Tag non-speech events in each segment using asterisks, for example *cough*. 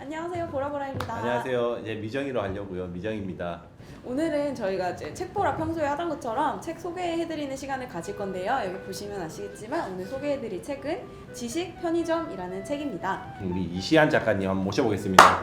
안녕하세요 보라보라입니다. 안녕하세요. 이제 미정이로 하려고요. 미정입니다. 오늘은 저희가 이제 책보라 평소에 하던 것처럼 책 소개해드리는 시간을 가질 건데요. 여기 보시면 아시겠지만 오늘 소개해드릴 책은 지식 편의점이라는 책입니다. 우리 이시안 작가님 한번 모셔보겠습니다. 와.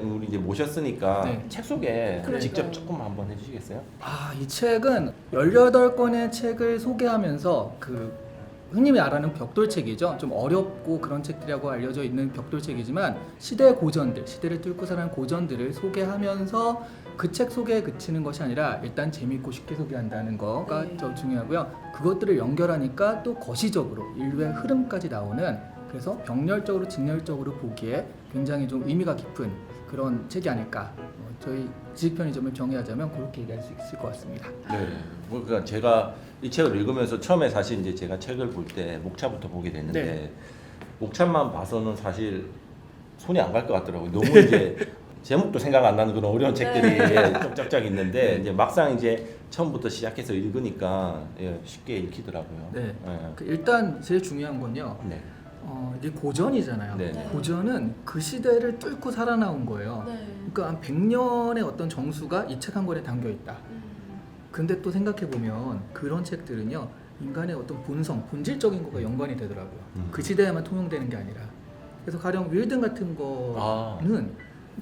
우리 이제 모셨으니까 네. 책 소개 그러니까요. 직접 조금 한번 해주시겠어요? 아, 이 책은 18권의 책을 소개하면서 그 흔히 말하는 벽돌책이죠. 좀 어렵고 그런 책들이라고 알려져 있는 벽돌책이지만 시대의 고전들, 시대를 뚫고 살아난 고전들을 소개하면서 그 책 소개에 그치는 것이 아니라 일단 재밌고 쉽게 소개한다는 거가 네. 더 중요하고요. 그것들을 연결하니까 또 거시적으로 인류의 흐름까지 나오는 그래서 병렬적으로 직렬적으로 보기에 굉장히 좀 의미가 깊은 그런 책이 아닐까. 어, 저희 지식 편의점을 정의하자면 그렇게 얘기할 수 있을 것 같습니다. 네. 뭐 그러니까 제가 이 책을 읽으면서 처음에 사실 이제 제가 책을 볼 때 목차부터 보게 됐는데 네. 목차만 봐서는 사실 손이 안 갈 것 같더라고요. 너무 이제 *laughs* 제목도 생각 안 나는 그런 어려운 책들이 예, 쫙쫙 있는데 네. 이제 막상 이제 처음부터 시작해서 읽으니까 예, 쉽게 읽히더라고요. 네. 예. 그 일단 제일 중요한 건요. 네. 어, 이게 고전이잖아요. 네. 네. 고전은 그 시대를 뚫고 살아나온 거예요. 네. 그러니까 한 100년의 어떤 정수가 이 책 한 권에 담겨 있다. 음. 근데 또 생각해 보면 그런 책들은요. 인간의 어떤 본성, 본질적인 거가 연관이 되더라고요. 음. 그 시대에만 통용되는 게 아니라. 그래서 가령 윌든 같은 아. 거는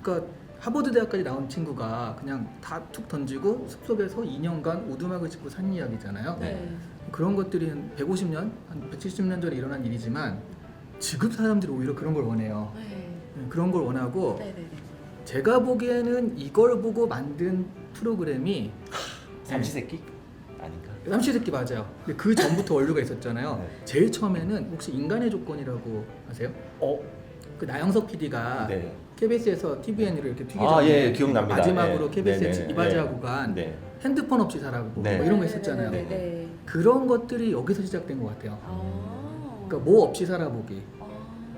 그러니까 하버드 대학까지 나온 친구가 그냥 다 툭 던지고 숲속에서 2년간 오두막을 짓고 산 이야기잖아요. 네. 그런 것들이 한 150년, 한 170년 전에 일어난 일이지만 지금 사람들이 오히려 그런 걸 원해요. 네. 네, 그런 걸 원하고 네. 네. 제가 보기에는 이걸 보고 만든 프로그램이 *laughs* 삼시세끼 아닌가? 삼시세끼 맞아요. 근데 그 전부터 *laughs* 원류가 있었잖아요. 네. 제일 처음에는 혹시 인간의 조건이라고 아세요? 어? 그 나영석 PD가 네. KBS에서 TVN으로 이렇게 튀기 아, 예, 기억납니다. 마지막으로 예. KBS에 네네. 이바지하고 예. 간 네. 핸드폰 없이 살아고 네. 뭐 이런 거 있었잖아요. 네. 네. 그런 것들이 여기서 시작된 것 같아요. 아. 그러니까 뭐 없이 살아보기.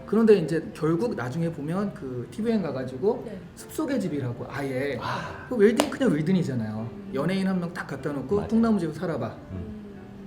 아. 그런데 이제 결국 나중에 보면 그 TVN 가가지고 네. 숲속의 집이라고 아예 아. 그 웰든 그냥 웰든이잖아요. 연예인 한 명 딱 갖다 놓고 맞아요. 통나무 집에 살아봐. 음.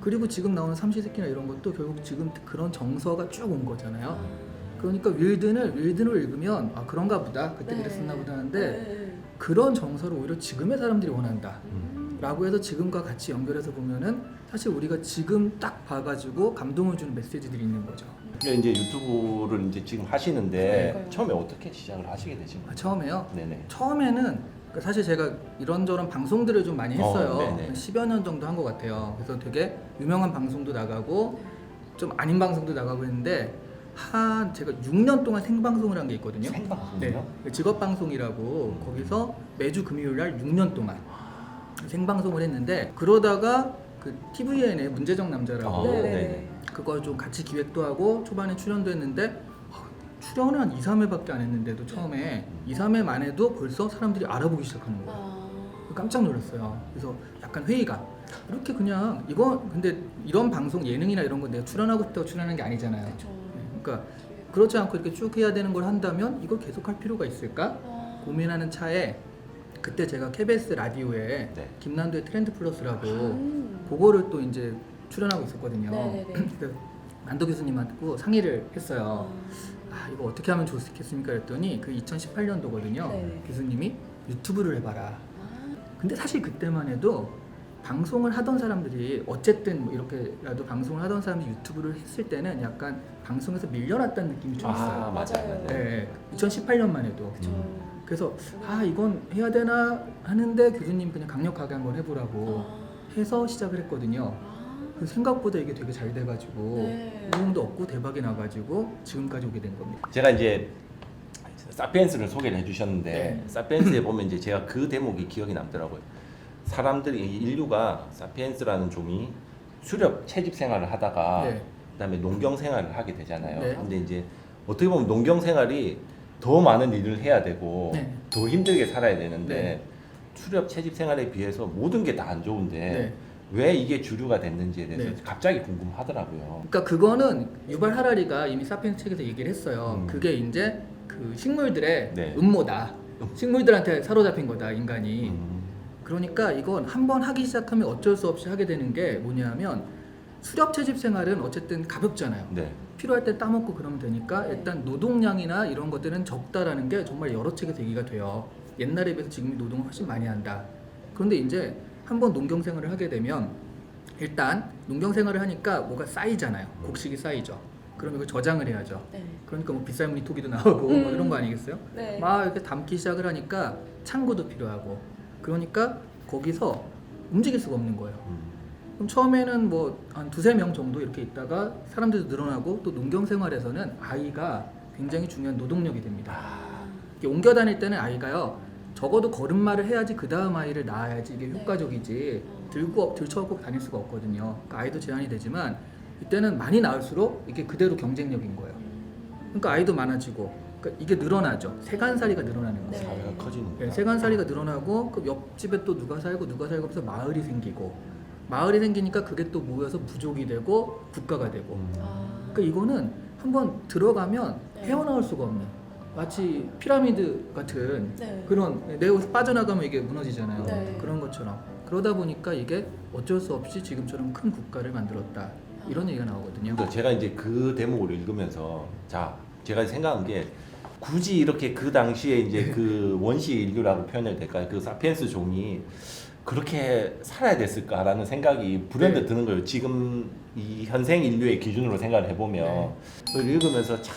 그리고 지금 나오는 삼시세끼나 이런 것도 결국 지금 그런 정서가 쭉 온 거잖아요. 아. 그러니까 윌든을 윌든으로 읽으면 아 그런가 보다 그때 네. 그랬었나 보다 하는데 네. 그런 정서를 오히려 지금의 사람들이 원한다. 음. 라고 해서 지금과 같이 연결해서 보면은 사실 우리가 지금 딱 봐가지고 감동을 주는 메시지들이 있는 거죠. 이제 유튜브를 이제 지금 하시는데 그러니까요. 처음에 어떻게 시작을 하시게 되신 아, 거예요? 처음에요. 네네. 처음에는 그러니까 사실 제가 이런저런 방송들을 좀 많이 했어요. 어, 네네. 한 10여 년 정도 한 것 같아요. 그래서 되게 유명한 방송도 나가고 좀 아닌 방송도 나가고 했는데 한 제가 6년 동안 생방송을 한 게 있거든요. 생방송이요? 네. 직업 방송이라고 거기서 매주 금요일 날 6년 동안 생방송을 했는데 그러다가 그 TVN의 문제적 남자라고 어, 네. 네네. 네. 그걸 좀 같이 기획도 하고 초반에 출연도 했는데 아, 출연을 한 2, 3회밖에 안 했는데도 처음에 2, 3회만 해도 벌써 사람들이 알아보기 시작하는 거예요. 아. 깜짝 놀랐어요. 그래서 약간 회의감. 이렇게 그냥 이거 근데 이런 방송 예능이나 이런 건 내가 출연하고 싶다고 출연하는 게 아니잖아요. 네, 그러니까 그렇지 않고 이렇게 쭉 해야 되는 걸 한다면 이걸 계속 할 필요가 있을까? 아. 고민하는 차에 그때 제가 KBS 라디오에 네. 김난도의 트렌드 플러스라고 음. 그거를 또 이제 출연하고 있었거든요. 네네네. *clears throat* 그래서 만도 교수님하고 상의를 했어요. 아. 아 이거 어떻게 하면 좋겠습니까? 그랬더니 그 2018년도거든요. 네네. 교수님이 유튜브를 해봐라. 아. 근데 사실 그때만 해도 방송을 하던 사람들이 어쨌든 뭐 이렇게라도 방송을 하던 사람들이 유튜브를 했을 때는 약간 방송에서 밀려났다는 느낌이 좀 있어요. 아 맞아요. 네, 2018년만 해도. 음. 그래서 아 이건 해야 되나 하는데 교수님 그냥 강력하게 한번 해보라고 아. 해서 시작을 했거든요. 생각보다 이게 되게 잘 돼가지고 네. 호응도 얻고 대박이 나가지고 지금까지 오게 된 겁니다. 제가 이제 사피엔스를 소개를 해주셨는데 네. 사피엔스에 보면 이제 제가 그 대목이 기억이 남더라고요. 사람들이 이 인류가 사피엔스라는 종이 수렵 채집 생활을 하다가 네. 그다음에 농경 생활을 하게 되잖아요. 네. 근데 이제 어떻게 보면 농경 생활이 더 많은 일을 해야 되고 네. 더 힘들게 살아야 되는데 네. 수렵 채집 생활에 비해서 모든 게 다 안 좋은데 네. 왜 이게 주류가 됐는지에 대해서 네. 갑자기 궁금하더라고요. 그러니까 그거는 유발 하라리가 이미 사피엔스 책에서 얘기를 했어요. 음. 그게 이제 그 식물들의 네. 음모다. 식물들한테 사로잡힌 거다 인간이. 음. 그러니까 이건 한 번 하기 시작하면 어쩔 수 없이 하게 되는 게 뭐냐면 수렵 채집 생활은 어쨌든 가볍잖아요. 네. 필요할 때 따먹고 그러면 되니까 네. 일단 노동량이나 이런 것들은 적다라는 게 정말 여러 책에 대기가 돼요. 옛날에 비해서 지금 노동을 훨씬 많이 한다. 그런데 이제 한번 농경 생활을 하게 되면 일단 농경 생활을 하니까 뭐가 쌓이잖아요. 곡식이 쌓이죠. 그럼 이걸 저장을 해야죠. 네. 그러니까 뭐 비쌀 토기도 나오고 뭐 음. 이런 거 아니겠어요? 네. 막 이렇게 담기 시작을 하니까 창고도 필요하고 그러니까 거기서 움직일 수가 없는 거예요. 음. 그럼 처음에는 뭐 한 두세 명 정도 이렇게 있다가 사람들도 늘어나고 또 농경 생활에서는 아이가 굉장히 중요한 노동력이 됩니다. 아, 옮겨 다닐 때는 아이가요 적어도 걸음마를 해야지 그 다음 아이를 낳아야지 이게 네. 효과적이지 들고 들쳐갖고 다닐 수가 없거든요. 그러니까 아이도 제한이 되지만 이때는 많이 낳을수록 이게 그대로 경쟁력인 거예요. 그러니까 아이도 많아지고 그러니까 이게 늘어나죠. 세간살이가 늘어나는 거예요. 네. 사회가 커지는 네, 세간살이가 늘어나고 그 옆집에 또 누가 살고 누가 살고 해서 마을이 생기고 마을이 생기니까 그게 또 모여서 부족이 되고 국가가 되고 음. 아. 그러니까 이거는 한번 들어가면 네. 헤어나올 수가 없는 마치 피라미드 같은 네. 그런 내에서 빠져나가면 이게 무너지잖아요 네. 그런 것처럼 그러다 보니까 이게 어쩔 수 없이 지금처럼 큰 국가를 만들었다 이런 얘기가 나오거든요 제가 이제 그 대목을 읽으면서 자 제가 생각한 게 굳이 이렇게 그 당시에 이제 그 원시 인류라고 표현해야 될까요? 그 사피엔스 종이 그렇게 살아야 됐을까라는 생각이 불현듯 네. 드는 거예요. 지금 이 현생 인류의 기준으로 생각을 해보면 네. 읽으면서 참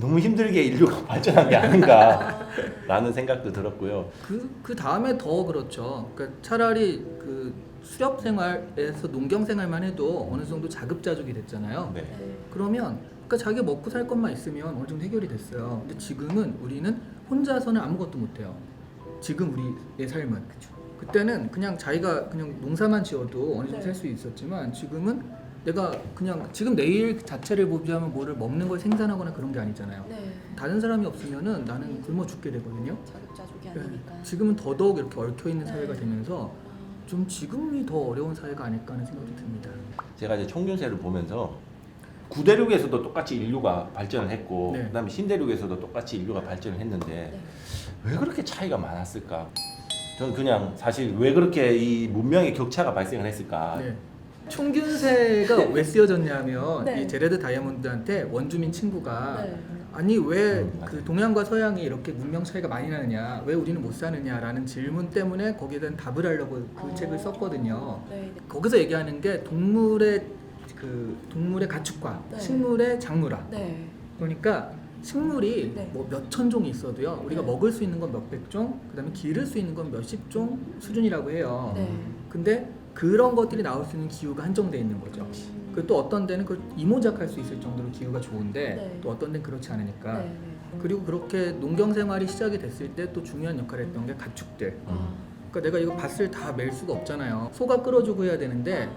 너무 힘들게 인류가 *laughs* 발전한 게 아닌가라는 생각도 들었고요. 그, 그 다음에 더 그렇죠 그러니까 차라리 그 수렵 생활에서 농경 생활만 해도 어느 정도 자급자족이 됐잖아요 네. 네. 그러면 그러니까 자기 먹고 살 것만 있으면 어느 정도 해결이 됐어요. 근데 지금은 우리는 혼자서는 아무것도 못 해요. 지금 우리의 삶은 그때는 그냥 자기가 그냥 농사만 지어도 어느 정도 네. 살 수 있었지만 지금은 내가 그냥 지금 내일 자체를 보자면 뭐를 먹는 걸 생산하거나 그런 게 아니잖아요. 네. 다른 사람이 없으면은 나는 굶어 죽게 되거든요. 자급자족이 네. 아니니까. 지금은 더더욱 이렇게 얽혀 있는 사회가 네. 되면서 아. 좀 지금이 더 어려운 사회가 아닐까 하는 생각이 듭니다. 제가 이제 총균세를 보면서 구대륙에서도 똑같이 인류가 발전을 했고 네. 그다음에 신대륙에서도 똑같이 인류가 발전을 했는데 네. 왜 그렇게 차이가 많았을까? 저는 그냥 사실 왜 그렇게 이 문명의 격차가 발생을 했을까? 네. 총균세가 왜 쓰여졌냐면 네. 이 제레드 다이아몬드한테 원주민 친구가 네. 아니 왜 음, 그. 동양과 서양이 이렇게 문명 차이가 많이 나느냐 왜 우리는 못 사느냐라는 질문 때문에 거기에 대한 답을 하려고 그 어. 책을 썼거든요. 네. 거기서 얘기하는 게 동물의 그 동물의 가축과 네. 식물의 작물화. 네. 그러니까 식물이 네. 뭐 몇 천종 있어도요 우리가 네. 먹을 수 있는 건 몇백 종, 그다음에 기를 수 있는 건 몇십 종 수준이라고 해요. 네. 근데 그런 것들이 나올 수 있는 기후가 한정돼 있는 거죠. 음. 그또 어떤 데는 그걸 이모작할 수 있을 정도로 기후가 좋은데 네. 또 어떤 데는 그렇지 않으니까 네. 네. 그리고 그렇게 농경 생활이 시작이 됐을 때 또 중요한 역할을 했던 게 가축들. 아. 그러니까 내가 이거 밭을 다 멜 수가 없잖아요. 소가 끌어주고 해야 되는데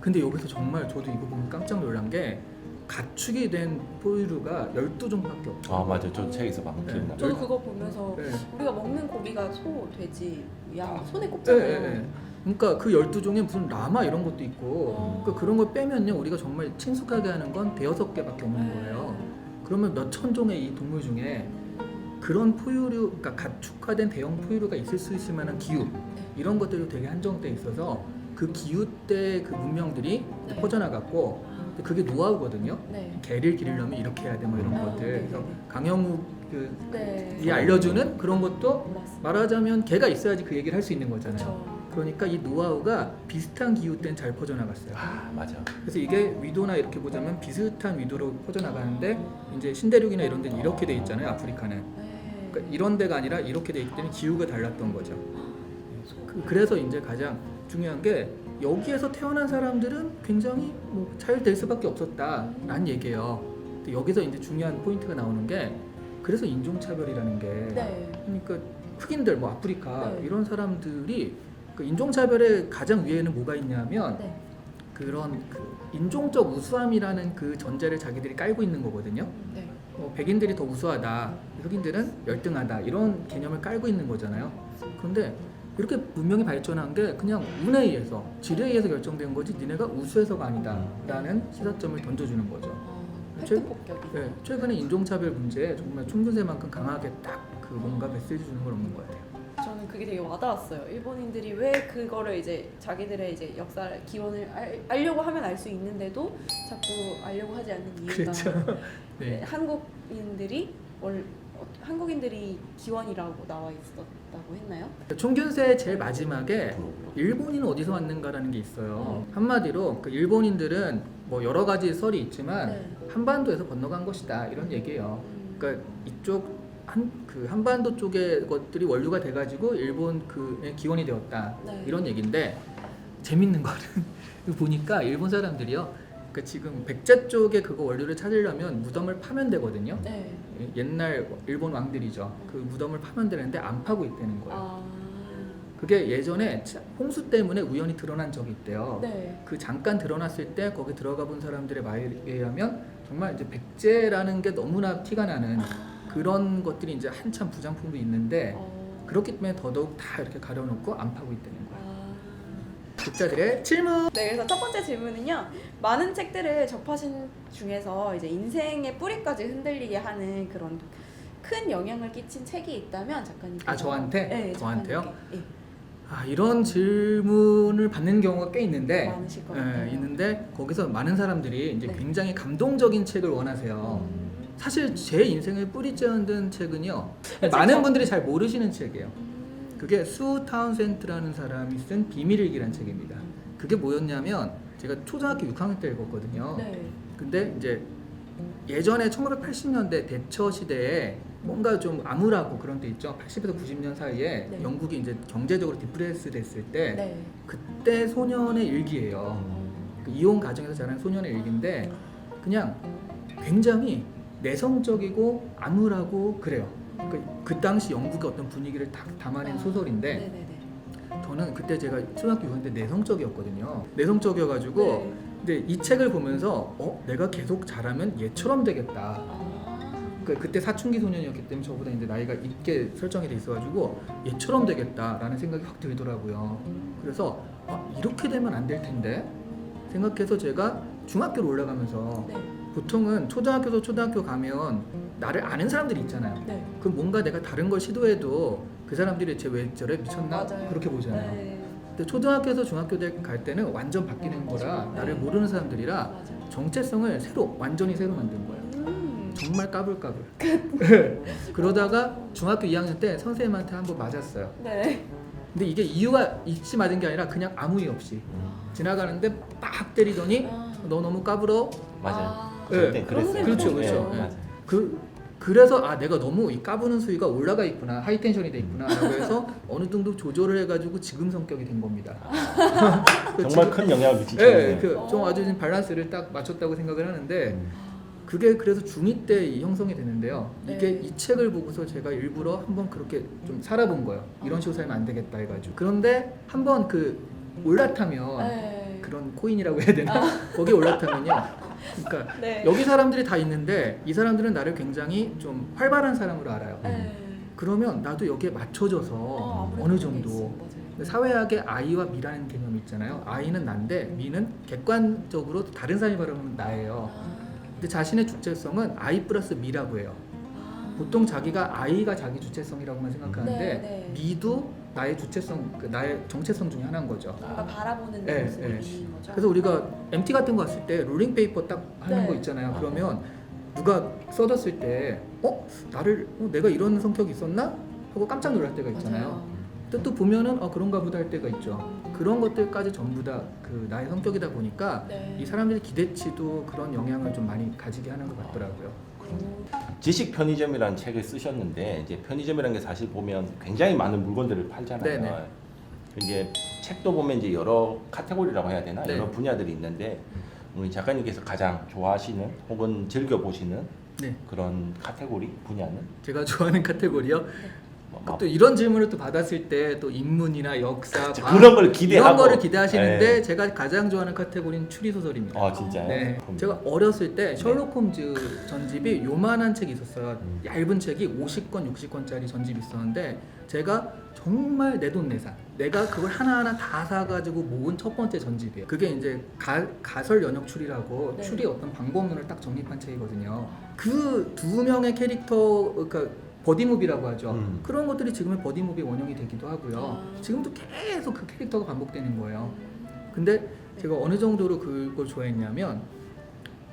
근데 여기서 정말 저도 이거 보면 깜짝 놀란 게 가축이 된 포유류가 12종밖에 없어요. 아 맞아, 저 책에서 네. 기억나. 저도 그거 보면서 네. 우리가 먹는 고기가 소, 돼지, 양 손에 네, 꼽잖아요. 네, 네. 그러니까 그 12종에 무슨 라마 이런 것도 있고 어. 그러니까 그런 걸 빼면요 우리가 정말 친숙하게 하는 건 대여섯 개밖에 없는 네. 거예요. 그러면 몇 천 종의 이 동물 중에 그런 포유류, 그러니까 가축화된 대형 포유류가 있을 수 있을 만한 기후 이런 것들도 되게 한정돼 있어서 그 기후 때 그 문명들이 네. 퍼져나갔고 근데 그게 노하우거든요. 네. 개를 기르려면 이렇게 해야 돼 뭐 이런 아, 것들. 네, 그래서 네, 네. 강영욱이 네. 알려주는 그런 것도 몰랐어요. 말하자면 개가 있어야지 그 얘기를 할 수 있는 거잖아요. 그렇죠. 그러니까 이 노하우가 비슷한 기후 때는 잘 퍼져나갔어요. 아 맞아. 그래서 이게 위도나 이렇게 보자면 비슷한 위도로 퍼져나가는데 이제 신대륙이나 이런 데는 이렇게 돼 있잖아요. 아프리카는. 네. 그러니까 이런 데가 아니라 이렇게 돼 있기 때문에 기후가 달랐던 거죠. 그- 그래서 이제 가장 중요한 게 여기에서 태어난 사람들은 굉장히 뭐 잘 될 수밖에 없었다라는 얘기예요. 근데 여기서 이제 중요한 포인트가 나오는 게 그래서 인종차별이라는 게 네. 그러니까 흑인들 뭐 아프리카 네. 이런 사람들이 그 인종차별의 가장 위에는 뭐가 있냐면 네. 그런 그 인종적 우수함이라는 그 전제를 자기들이 깔고 있는 거거든요. 네. 어, 백인들이 더 우수하다, 흑인들은 열등하다 이런 개념을 깔고 있는 거잖아요. 그런데 이렇게 문명이 발전한 게 그냥 운에 의해서 질에 의해서 결정된 거지 니네가 우수해서가 아니다라는 시사점을 던져주는 거죠. 어, 최-. 네, 최근에 인종차별 문제에 정말 총균세만큼 강하게 딱 그 뭔가 메시지 주는 건 없는 것 같아요. 저는 그게 되게 와닿았어요. 일본인들이 왜 그거를 이제 자기들의 이제 역사 기원을 알, 알려고 하면 알 수 있는데도 자꾸 알려고 하지 않는 이유가 그렇죠. *laughs* 네, 네. 한국인들이 월 어, 한국인들이 기원이라고 나와 있었다고 했나요? 총균세 제일 마지막에 일본인은 어디서 왔는가라는 게 있어요. 한마디로 그 일본인들은 뭐 여러 가지 설이 있지만 네. 한반도에서 건너간 것이다 이런 얘기예요. 음, 그러니까 이쪽 한 그 한반도 쪽의 것들이 원류가 돼가지고 일본 그의 기원이 되었다 네. 이런 얘기인데 재밌는 거는 *laughs* 보니까 일본 사람들이요. 그 지금 백제 쪽에 그거 원료를 찾으려면 무덤을 파면 되거든요. 네. 옛날 일본 왕들이죠. 그 무덤을 파면 되는데 안 파고 있다는 거예요. 아, 그게 예전에 차- 홍수 때문에 우연히 드러난 적이 있대요. 네. 그 잠깐 드러났을 때 거기 들어가 본 사람들의 말에 의하면 정말 이제 백제라는 게 너무나 티가 나는 그런 것들이 이제 한참 부장품도 있는데 어, 그렇기 때문에 더더욱 다 이렇게 가려놓고 안 파고 있다는 거예요. 아. 독자들의 질문. 네, 그래서 첫 번째 질문은요. 많은 책들을 접하신 중에서 이제 인생의 뿌리까지 흔들리게 하는 그런 큰 영향을 끼친 책이 있다면 작가님. 아, 저한테? 네, 저한테요? 작가님께. 예, 아 이런 질문을 받는 경우가 꽤 있는데 많으실 것 예, 같아요. 있는데 거기서 많은 사람들이 이제 네. 굉장히 감동적인 책을 원하세요. 음, 사실 제 인생을 뿌리째 흔든 책은요. 네, 많은 저- 분들이 잘 모르시는 책이에요. 음, 그게 수 타운센트라는 사람이 쓴 비밀일기란 책입니다. 그게 뭐였냐면 제가 초등학교 6학년 때 읽었거든요. 네. 근데 이제 예전에 1980년대 대처 시대에 뭔가 좀 암울하고 그런 때 있죠. 80에서 90년 사이에 네. 영국이 이제 경제적으로 디프레스 됐을 때 네. 그때 소년의 일기예요. 그 이혼 가정에서 자란 소년의 일기인데 그냥 굉장히 내성적이고 암울하고 그래요. 그, 그 당시 영국의 어떤 분위기를 다 담아낸 아, 소설인데 네네네. 저는 그때 제가 초등학교 6학년 때 내성적이었거든요. 내성적이어가지고 네. 근데 이 책을 보면서 어 내가 계속 잘하면 얘처럼 되겠다. 아, 그 그때 사춘기 소년이었기 때문에 저보다 이제 나이가 있게 설정이 돼 있어가지고 얘처럼 되겠다라는 생각이 확 들더라고요. 그래서 아, 이렇게 되면 안 될 텐데 생각해서 제가 중학교로 올라가면서 네. 보통은 초등학교에서 초등학교 가면 나를 아는 사람들이 있잖아요. 네. 그럼 뭔가 내가 다른 걸 시도해도 그 사람들이 쟤 왜 저래 미쳤나 맞아요. 그렇게 보잖아요. 네. 근데 초등학교에서 중학교 때갈 때는 완전 바뀌는 거라 네. 나를 모르는 사람들이라 맞아요. 정체성을 새로 완전히 새로 만든 거예요. 음. 정말 까불까불. 그러다가 중학교 2학년 때 선생님한테 한 번 맞았어요. 네. 근데 이게 이유가 있이 맞은 게 아니라 그냥 아무 이유 없이 지나가는데 빡 때리더니 아. 너 너무 까불어. 맞아요. 아, 네. 그때 그런 그랬어요. 그렇죠, 선생님도 그렇죠. 네, 네. 맞아요. 그 그래서 아 내가 너무 이 까부는 수위가 올라가 있구나 하이 텐션이 돼 있구나라고 해서 *laughs* 어느 정도 조절을 해가지고 지금 성격이 된 겁니다. *laughs* 그 정말 지금- 큰 영향을 미치죠. 예, 그좀 아주 좀 밸런스를 딱 맞췄다고 생각을 하는데 음. 그게 그래서 중2 때 이 형성이 되는데요. 이게 네. 이 책을 보고서 제가 일부러 한번 그렇게 좀 살아본 거예요. 이런 식으로 살면 안 되겠다 해가지고. 그런데 한번 그 올라타면 네. 그런 코인이라고 해야 되나? 거기 올라타면요. 그러니까 *laughs* 네. 여기 사람들이 다 있는데 이 사람들은 나를 굉장히 좀 활발한 사람으로 알아요. 네. 그러면 나도 여기에 맞춰져서 어, 있어요. 정도 사회학의 아이와 미라는 개념이 있잖아요. 아이는 난데 미는 객관적으로 다른 사람이 바라보면 나예요. 아. 근데 자신의 주체성은 아이 플러스 미라고 해요. 아. 보통 자기가 아이가 자기 주체성이라고만 생각하는데 네, 네. 미도 나의 주체성, 그 나의 정체성 중에 하나인 거죠. 뭔가 바라보는 네, 모습이 네. 있는 거죠. 그래서 우리가 MT 같은 거 왔을 때 롤링 페이퍼 딱 하는 네. 거 있잖아요. 그러면 누가 써뒀을 때 어? 나를 어, 내가 이런 성격이 있었나? 하고 깜짝 놀랄 때가 있잖아요. 맞아요. 또, 또 보면은 어 그런가 보다 할 때가 있죠. 그런 것들까지 전부 다 그 나의 성격이다 보니까 네. 이 사람들의 기대치도 그런 영향을 좀 많이 가지게 하는 것 같더라고요. 지식 편의점이라는 책을 쓰셨는데 이제 편의점이라는 게 사실 보면 굉장히 많은 물건들을 팔잖아요. 네네. 이제 책도 보면 이제 여러 카테고리라고 해야 되나 네. 여러 분야들이 있는데 우리 작가님께서 가장 좋아하시는 혹은 즐겨 보시는 네, 그런 카테고리 분야는 제가 좋아하는 카테고리요. 뭐, 또 이런 질문을 또 받았을 때 또 인문이나 역사, 그쵸, 과학 그런 걸 기대하고 이런 거를 기대하시는데 네. 제가 가장 좋아하는 카테고리는 추리 소설입니다. 아 진짜요? 네, 그럼- 제가 어렸을 때 셜록 홈즈 전집이 요만한 책이 있었어요. 음. 얇은 책이 50권, 60권짜리 전집이 있었는데 제가 정말 내돈내산 내가 그걸 하나하나 다 사가지고 모은 첫 번째 전집이에요. 그게 이제 가, 가설 연역 추리라고 네. 추리 어떤 방법론을 딱 정립한 책이거든요. 그 두 명의 캐릭터, 그러니까 버디무비라고 하죠. 음. 그런 것들이 지금의 버디무비 원형이 되기도 하고요. 아. 지금도 계속 그 캐릭터가 반복되는 거예요. 근데 제가 어느 정도로 그걸 좋아했냐면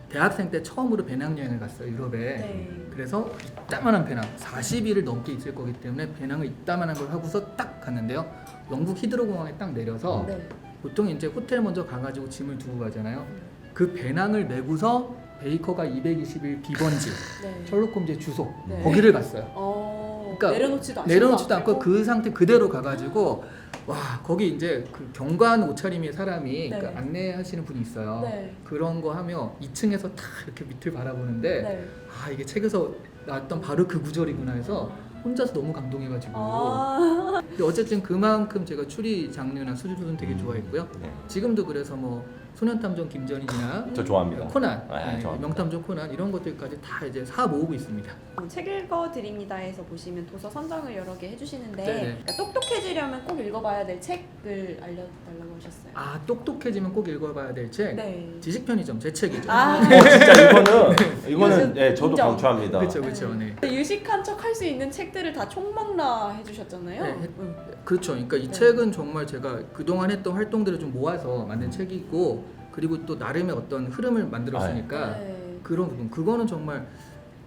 대학생 때 처음으로 배낭여행을 갔어요 유럽에. 네. 그래서 이따만한 배낭 40일을 넘게 있을 거기 때문에 배낭을 이따만한 걸 하고서 딱 갔는데요. 영국 히드로 공항에 딱 내려서 네. 보통 이제 호텔 먼저 가가지고 짐을 두고 가잖아요. 그 배낭을 메고서 베이커가 221 비번지 네. 셜록 홈즈의 주소 네. 거기를 갔어요. 어, 그러니까 내려놓지도 않고 내려놓지도 않고 그 상태 그대로 가가지고 와 거기 이제 그 경관 옷차림의 사람이 네. 그 안내하시는 분이 있어요. 네. 그런 거 하며 2층에서 탁 이렇게 밑을 바라보는데 네. 아 이게 책에서 나왔던 바로 그 구절이구나 해서 혼자서 너무 감동해가지고 아. 근데 어쨌든 그만큼 제가 추리 장르나 수줍은 되게 좋아했고요. 네. 지금도 그래서 뭐 소년탐정 김전이나 저 좋아합니다. 코난, 네, 네, 좋아합니다. 명탐정 코난 이런 것들까지 다 이제 사 모으고 있습니다. 책 읽어 드립니다에서 보시면 도서 선정을 여러 개 해주시는데 네네. 그러니까 똑똑해지려면 꼭 읽어봐야 될 책을 알려달라고 하셨어요. 아 똑똑해지면 꼭 읽어봐야 될 책. 네. 지식 편의점 제 책이죠. 아. 어, 진짜 이거는 *laughs* 이거는 이것은 네, 저도 인정. 강추합니다. 그렇죠, 그렇죠. 네. 유식한 척 할 수 있는 책들을 다 총망라 해주셨잖아요. 네, 응. 그렇죠. 그러니까 이 네. 책은 정말 제가 그동안 했던 활동들을 좀 모아서 만든 책이고 그리고 또 나름의 어떤 흐름을 만들었으니까 네. 그런 부분 그거는 정말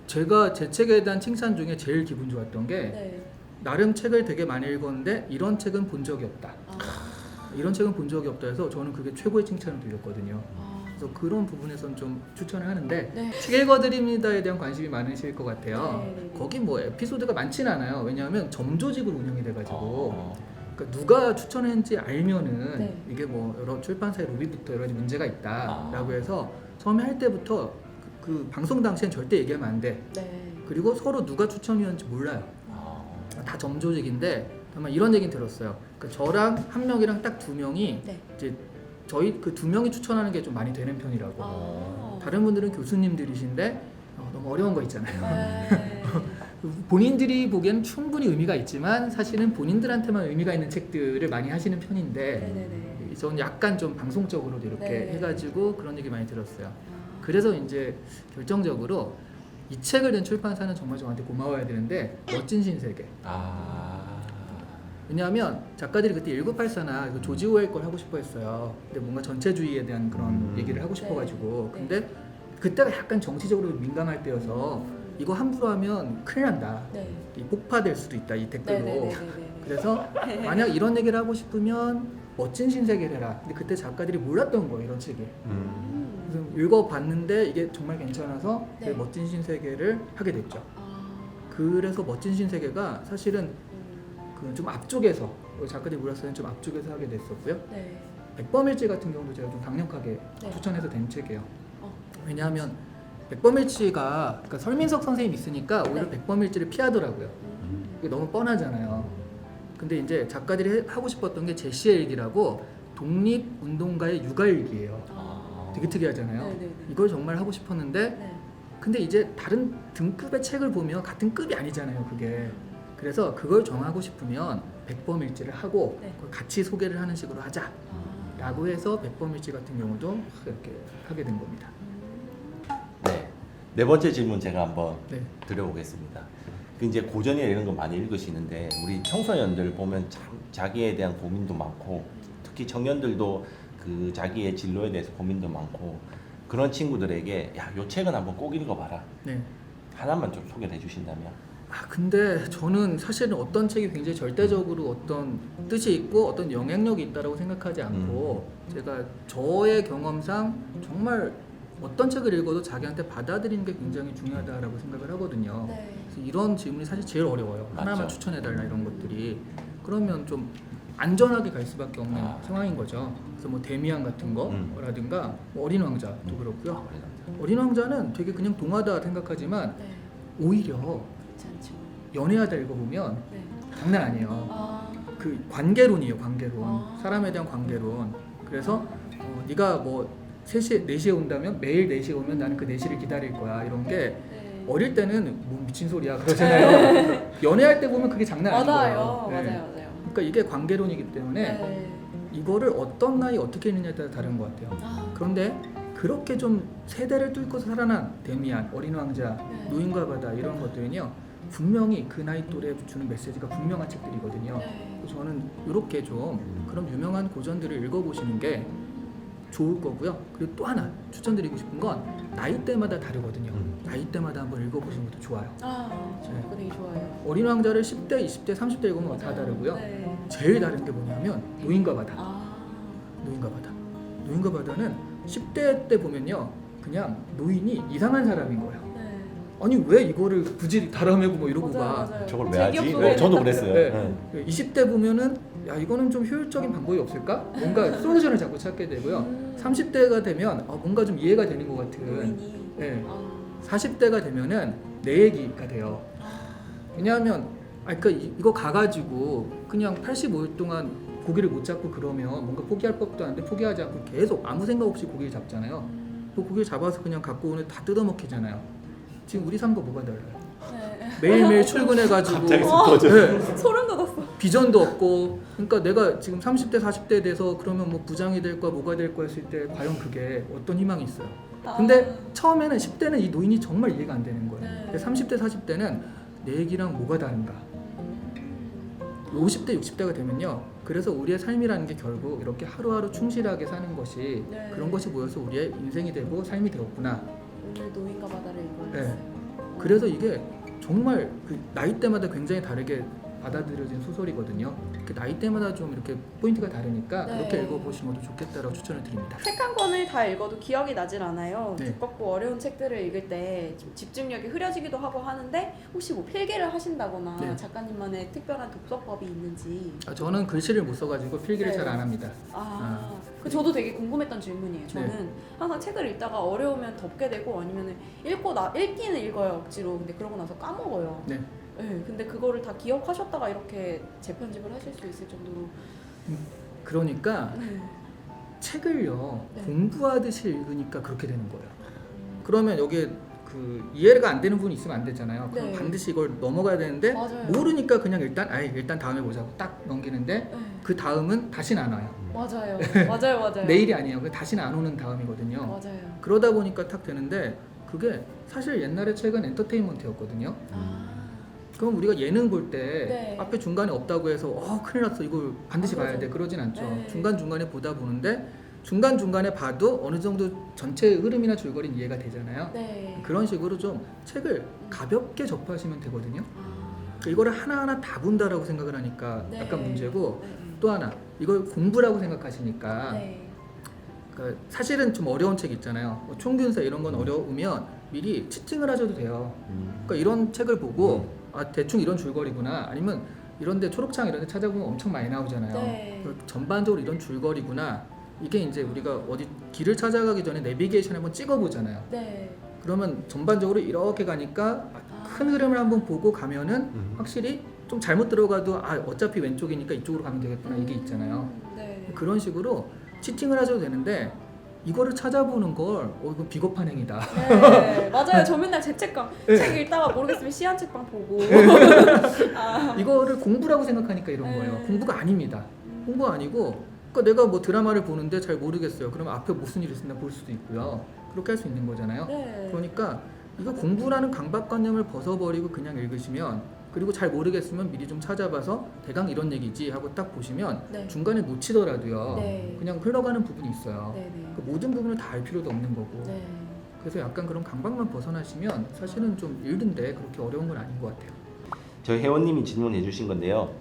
제가 제 책에 대한 칭찬 중에 제일 기분 좋았던 게 네. 나름 책을 되게 많이 읽었는데 이런 책은 본 적이 없다. 아. 이런 책은 본 적이 없다 해서 저는 그게 최고의 칭찬을 드렸거든요. 아. 그래서 그런 부분에선 좀 추천을 하는데 네. 책 읽어드립니다에 대한 관심이 많으실 것 같아요. 네, 네, 네. 거기 뭐 에피소드가 많진 않아요. 왜냐하면 점조직으로 운영이 돼가지고 어. 그러니까 누가 추천했는지 알면은 네. 이게 뭐 여러 출판사의 로비부터 여러 가지 문제가 있다라고 아. 해서 처음에 할 때부터 그, 그 방송 당시엔 절대 얘기하면 안 돼. 네. 그리고 서로 누가 추천이었는지 몰라요. 아. 다 점조직인데 다만 이런 얘기는 들었어요. 그러니까 저랑 한 명이랑 딱 두 명이 네. 이제 저희 그 두 명이 추천하는 게 좀 많이 되는 편이라고. 아. 다른 분들은 교수님들이신데 어, 너무 어려운 거 있잖아요. 네. *laughs* 본인들이 보기엔 충분히 의미가 있지만 사실은 본인들한테만 의미가 있는 책들을 많이 하시는 편인데 네네네. 저는 약간 좀 방송적으로도 이렇게 네네. 해가지고 그런 얘기 많이 들었어요. 아. 그래서 이제 결정적으로 이 책을 낸 출판사는 정말 저한테 고마워야 되는데 멋진 신세계. 아. 왜냐하면 작가들이 그때 1984나 그 조지 오웰 걸 하고 싶어 했어요. 근데 뭔가 전체주의에 대한 그런 음. 얘기를 하고 싶어가지고 네. 근데 그때가 약간 정치적으로 민감할 때여서 이거 함부로 하면 큰일 난다. 네. 이 폭파될 수도 있다 이 댓글로. 네네네네. 그래서 *laughs* 만약 이런 얘기를 하고 싶으면 멋진 신세계를 해라. 근데 그때 작가들이 몰랐던 거예요 이런 책이. 음. 그래서 읽어봤는데 이게 정말 괜찮아서 네. 그 멋진 신세계를 하게 됐죠. 아. 그래서 멋진 신세계가 사실은 음. 그 좀 앞쪽에서 작가들이 몰랐을 때는 좀 앞쪽에서 하게 됐었고요. 네. 백범일지 같은 경우도 제가 좀 강력하게 네. 추천해서 된 책이에요. 어. 왜냐하면 백범일지가 그러니까 설민석 선생님 있으니까 오히려 네. 백범일지를 피하더라고요. 음. 이게 너무 뻔하잖아요. 근데 이제 작가들이 해- 하고 싶었던 게 제시의 일기라고 독립 운동가의 육아 일기예요. 아. 되게 특이하잖아요. 네 네 네. 이걸 정말 하고 싶었는데 네. 근데 이제 다른 등급의 책을 보면 같은 급이 아니잖아요. 그게 그래서 그걸 정하고 싶으면 백범일지를 하고 네. 그걸 같이 소개를 하는 식으로 아. 하자라고 해서 백범일지 같은 경우도 이렇게 하게 된 겁니다. 네. 네 번째 질문 제가 한번 네. 드려보겠습니다. 그 이제 고전이나 이런 거 많이 읽으시는데 우리 청소년들 보면 참 자기에 대한 고민도 많고 특히 청년들도 그 자기의 진로에 대해서 고민도 많고 그런 친구들에게 야, 요 책은 한번 꼭 읽어봐라. 네. 하나만 좀 소개를 해주신다면. 아 근데 저는 사실은 어떤 책이 굉장히 절대적으로 어떤 뜻이 있고 어떤 영향력이 있다라고 생각하지 않고 제가 저의 경험상 정말 어떤 책을 읽어도 자기한테 받아들이는 게 굉장히 중요하다라고 생각을 하거든요. 네. 그래서 이런 질문이 사실 제일 어려워요. 하나만 맞죠. 추천해달라 이런 것들이 그러면 좀 안전하게 갈 수밖에 없는 아. 상황인 거죠. 그래서 뭐 데미안 같은 음. 거라든가 뭐 어린 왕자도 음. 그렇고요. 어린 왕자는 되게 그냥 동화다 생각하지만 네. 오히려 괜찮죠. 연애하다 읽어보면 네. 장난 아니에요. 아. 그 관계론이에요, 관계론. 아. 사람에 대한 관계론. 그래서 어, 네가 뭐 3시, 4시에 온다면 매일 4시에 오면 나는 그 4시를 기다릴 거야. 이런 게 네. 어릴 때는 뭐 미친 소리야 그러잖아요. *laughs* 연애할 때 보면 그게 장난 아닌 맞아요. 거예요. 네. 맞아요. 맞아요. 그러니까 이게 관계론이기 때문에 네. 이거를 어떤 나이 어떻게 했느냐에 따라 다른 것 같아요. 아. 그런데 그렇게 좀 세대를 뚫고서 살아난 데미안, 어린 왕자, 네. 노인과 바다 이런 것들은요 분명히 그 나이 또래 주는 메시지가 분명한 책들이거든요. 네. 그래서 저는 이렇게 좀 그런 유명한 고전들을 읽어보시는 게 좋을 거고요. 그리고 또 하나 추천드리고 싶은 건 나이대마다 다르거든요. 음. 나이대마다 한번 읽어보시는 것도 좋아요. 아, 저 네. 그거 되게 좋아요. 어린 왕자를 10대, 20대, 30대 읽으면 다 다르고요. 네. 제일 다른 게 뭐냐면 노인과 바다. 아, 노인과 바다. 노인과 바다는 10대 때 보면요. 그냥 노인이 이상한 사람인 거예요. 네. 아니 왜 이거를 굳이 다라매고 뭐 이러고 맞아요, 가. 맞아요. 저걸 왜제 하지? 네, 저도 딱 그랬어요. 네. 네. 20대 보면은 야 이거는 좀 효율적인 방법이 없을까? 뭔가 솔루션을 자꾸 찾게 되고요. 음. 30대가 되면 어, 뭔가 좀 이해가 되는 것 같은. 노인이. 네. 아, 40대가 되면은 내 얘기가 돼요. 왜냐하면 아 그러니까 이- 이거 가가지고 그냥 85일 동안 고기를 못 잡고 그러면 뭔가 포기할 법도 한데 포기하지 않고 계속 아무 생각 없이 고기를 잡잖아요. 그 고기를 잡아서 그냥 갖고 오늘 다 뜯어먹히잖아요. 지금 우리 삶과 뭐가 달라요? 네. 매일매일 출근해가지고 갑자기 어. 슬퍼져. 네, 소름 돋았어. 비전도 없고 그러니까 내가 지금 30대 40대 돼서 그러면 뭐 부장이 될 거야 뭐가 될 거야 했을 때 과연 그게 어떤 희망이 있어요 근데 처음에는 10대는 이 노인이 정말 이해가 안 되는 거예요 네. 근데 30대 40대는 내 얘기랑 뭐가 다른가 50대 60대가 되면요 그래서 우리의 삶이라는 게 결국 이렇게 하루하루 충실하게 사는 것이 네. 그런 것이 모여서 우리의 인생이 되고 삶이 되었구나 오늘 노인과 바다를 읽어요. 네. 그래서 이게 정말 그 나이대마다 굉장히 다르게 받아들여진 소설이거든요. 그 나이대마다 좀 이렇게 포인트가 다르니까 네. 이렇게 읽어보시면 좋겠다라고 추천을 드립니다. 책 한 권을 다 읽어도 기억이 나질 않아요. 네. 두껍고 어려운 책들을 읽을 때좀 집중력이 흐려지기도 하고 하는데 혹시 뭐 필기를 하신다거나 네. 작가님만의 특별한 독서법이 있는지 아, 저는 글씨를 못 써가지고 필기를 네. 잘안 합니다. 아, 그 저도 되게 궁금했던 질문이에요. 저는 네. 항상 책을 읽다가 어려우면 덮게 되고 아니면 읽고 나 읽기는 읽어요 억지로 근데 그러고 나서 까먹어요. 네. 네, 근데 그거를 다 기억하셨다가 이렇게 재편집을 하실 수 있을 정도로 그러니까 네. 책을요 네. 공부하듯이 읽으니까 그렇게 되는 거예요. 그러면 여기에 그 이해가 안 되는 부분이 있으면 안 되잖아요. 그럼 네. 반드시 이걸 넘어가야 되는데 맞아요. 모르니까 그냥 일단 아이 일단 다음에 보자고 딱 넘기는데 네. 그 다음은 다시는 안 와요. 맞아요. *laughs* 맞아요, 맞아요. 내일이 아니에요. 그 다시는 안 오는 다음이거든요. 맞아요. 그러다 보니까 탁 되는데 그게 사실 옛날에 책은 엔터테인먼트였거든요. 아, 그럼 우리가 예능 볼때 네. 앞에 중간에 없다고 해서 어 큰일 났어 이거 반드시 아, 봐야. 돼 그러진 않죠. 네. 중간 중간에 보다 보는데 중간 중간에 봐도 어느 정도 전체 흐름이나 줄거리는 이해가 되잖아요. 네. 그런 식으로 좀 책을 가볍게 접하시면 되거든요. 아, 이거를 하나하나 다 본다라고 생각을 하니까 네. 약간 문제고 네. 또 하나 이걸 공부라고 생각하시니까 네. 그러니까 사실은 좀 어려운 책 있잖아요. 뭐 총균사 이런 건 어려우면 미리 치팅을 하셔도 돼요. 음. 그러니까 이런 책을 보고 음. 아 대충 이런 줄거리구나 아니면 이런데 초록창 이런데 찾아보면 엄청 많이 나오잖아요. 네. 그 전반적으로 이런 줄거리구나. 이게 이제 우리가 어디 길을 찾아가기 전에 내비게이션 한번 찍어보잖아요. 네. 그러면 전반적으로 이렇게 가니까 아. 큰 흐름을 한번 보고 가면은 음. 확실히 좀 잘못 들어가도 아 어차피 왼쪽이니까 이쪽으로 가면 되겠구나 이게 있잖아요. 음, 네. 그런 식으로 치팅을 하셔도 되는데 이거를 찾아보는 걸 어, 이거 비겁한 행위다. 네, 맞아요. *laughs* 저 맨날 제 책방 네. 책 읽다가 모르겠으면 시한 책방 보고. *laughs* 아, 이거를 공부라고 생각하니까 이런 네. 거예요. 공부가 아닙니다. 공부 아니고 그러니까 내가 뭐 드라마를 보는데 잘 모르겠어요. 그러면 앞에 무슨 일이 있으나 볼 수도 있고요. 그렇게 할 수 있는 거잖아요. 네. 그러니까 이거 공부라는 강박관념을 벗어버리고 그냥 읽으시면 그리고 잘 모르겠으면 미리 좀 찾아봐서 대강 이런 얘기지 하고 딱 보시면 네. 중간에 놓치더라도요. 네. 그냥 흘러가는 부분이 있어요. 네, 네. 그 모든 부분을 다 알 필요도 없는 거고. 네. 그래서 약간 그런 강박만 벗어나시면 사실은 좀 읽는데 그렇게 어려운 건 아닌 것 같아요. 저희 회원님이 질문해 주신 건데요.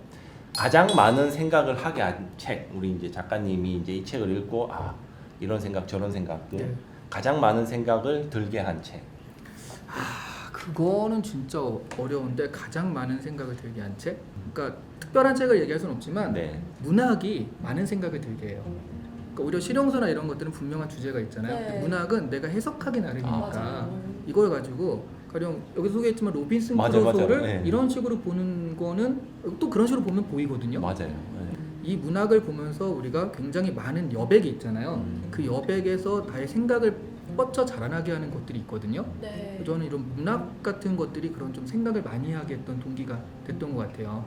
가장 많은 생각을 하게 한 책, 우리 이제 작가님이 이제 이 책을 읽고 아 이런 생각 저런 생각들 네. 가장 많은 생각을 들게 한 책. 아, 그거는 진짜 어려운데 가장 많은 생각을 들게 한 책? 그러니까 특별한 책을 얘기할 수는 없지만 네. 문학이 많은 생각을 들게 해요. 그러니까 오히려 실용서나 이런 것들은 분명한 주제가 있잖아요. 네. 근데 문학은 내가 해석하기 나름이니까 맞아요. 이걸 가지고 가령 여기 소개했지만 로빈슨 맞아, 맞아. 크루소를 네. 이런 식으로 보는 거는 또 그런 식으로 보면 보이거든요. 맞아요. 네. 이 문학을 보면서 우리가 굉장히 많은 여백이 있잖아요. 음. 그 여백에서 나의 생각을 뻗쳐 자라나게 하는 것들이 있거든요. 네. 저는 이런 문학 같은 것들이 그런 좀 생각을 많이 하게 했던 동기가 됐던 것 같아요.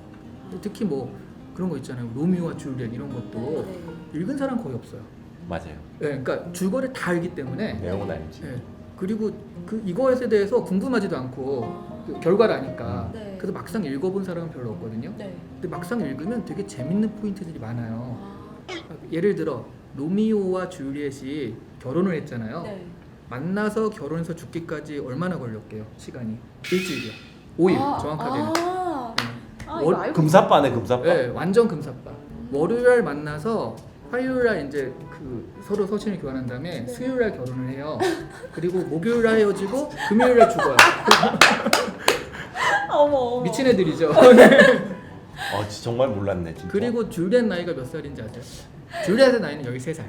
특히 뭐 그런 거 있잖아요. 로미오와 줄리엣 이런 것도 네, 읽은 사람 거의 없어요. 맞아요. 네, 그러니까 줄거리 다 알기 때문에 내용은 알지. 네, 그리고 그 이것에 대해서 궁금하지도 않고 그 결과를 아니까 네. 그래서 막상 읽어본 사람은 별로 없거든요. 네. 근데 막상 읽으면 되게 재밌는 포인트들이 많아요. 아, 예를 들어 로미오와 줄리엣이 결혼을 했잖아요. 네. 만나서 결혼해서 죽기까지 얼마나 걸렸게요? 시간이 일주일이요. 5일 아, 정확하게는. 아, 네. 아, 월- 이거 알고 금사빠네 금사빠. 네, 완전 금사빠. 월요일 만나서 화요일 날 이제 그 서로 서신을 교환한 다음에 네. 수요일 날 결혼을 해요. 그리고 목요일 날 헤어지고 금요일 날 죽어요. 아, *laughs* 어머, 어머. 미친 애들이죠. *laughs* 어, 지- 정말 몰랐네 진짜. 그리고 줄리엣 나이가 몇 살인지 아세요? 줄리엣의 나이는 13살.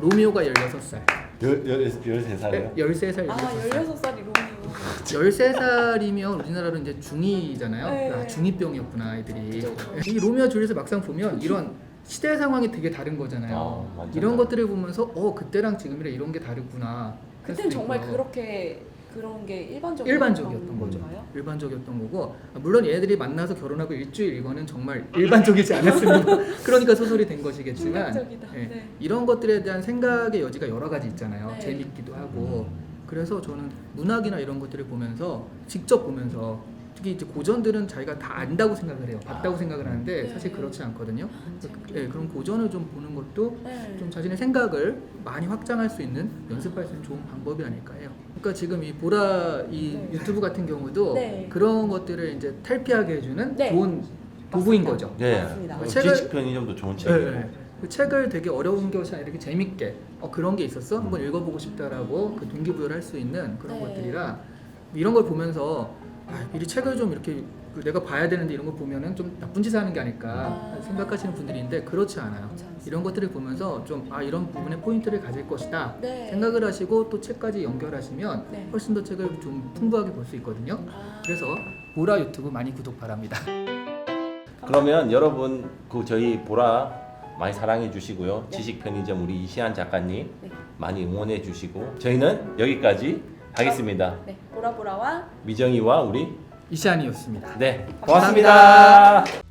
로미오가 16살. 열열세 살이요? 13살, 아, 16살. 16살이 로미오. 13살이면 우리나라로 이제 중2잖아요. 네. 아, 중2병이었구나, 아이들이. 그죠, 그죠. 이 로미오 줄리엣을 막상 보면 이런 시대 상황이 되게 다른 거잖아요. 아, 완전 이런 다르다. 것들을 보면서 어, 그때랑 지금이랑 이런 게 다르구나. 할 그땐 수도 정말 있고요. 그렇게 그런 게 일반적인 일반적이었던 거죠. 건가요? 일반적이었던 거고 아, 물론 얘네들이 만나서 결혼하고 일주일 이거는 정말 *laughs* 일반적이지 않았습니다. *laughs* 그러니까 소설이 된 것이겠지만 충격적이다. 예, 네. 이런 것들에 대한 생각의 여지가 여러 가지 있잖아요. 네. 재밌기도 하고 그래서 저는 문학이나 이런 것들을 보면서 직접 보면서 특히 이제 고전들은 자기가 다 안다고 생각을 해요. 봤다고 생각을 하는데 네. 사실 그렇지 않거든요. 재밌게. 예, 그런 고전을 좀 보는 것도 네. 좀 자신의 생각을 많이 확장할 수 있는 연습할 수 있는 좋은 방법이 아닐까 해요. 그러니까 지금 이 보라 이 네. 유튜브 같은 경우도 네. 그런 것들을 이제 탈피하게 해주는 네. 좋은 도구인 맞습니다. 거죠. 네. 맞습니다. 그 책을- 지식 편의점도 좋은 네, 책이고. 네. 그 책을 되게 어려운 것이 아니라 이렇게 재밌게 어 그런 게 있었어 한번 읽어보고 싶다라고 그 동기부여를 할 수 있는 그런 네. 것들이라 이런 걸 보면서 아, 미리 책을 좀 이렇게 그 내가 봐야 되는데 이런 거 보면은 좀 나쁜 짓을 하는 게 아닐까 아. 생각하시는 분들인데 그렇지 않아요. 않습니다. 이런 것들을 보면서 좀 아 이런 부분에 포인트를 가질 것이다 네. 생각을 하시고 또 책까지 연결하시면 네. 훨씬 더 책을 좀 풍부하게 볼 수 있거든요. 아, 그래서 보라 유튜브 많이 구독 바랍니다. *laughs* 그러면 여러분 그 저희 보라 많이 사랑해 주시고요. 네. 지식 편의점 우리 이시안 작가님 네. 많이 응원해 주시고 저희는 여기까지 하겠습니다. 네. 보라보라와 미정이와 우리 이시안이었습니다. 네. 고맙습니다.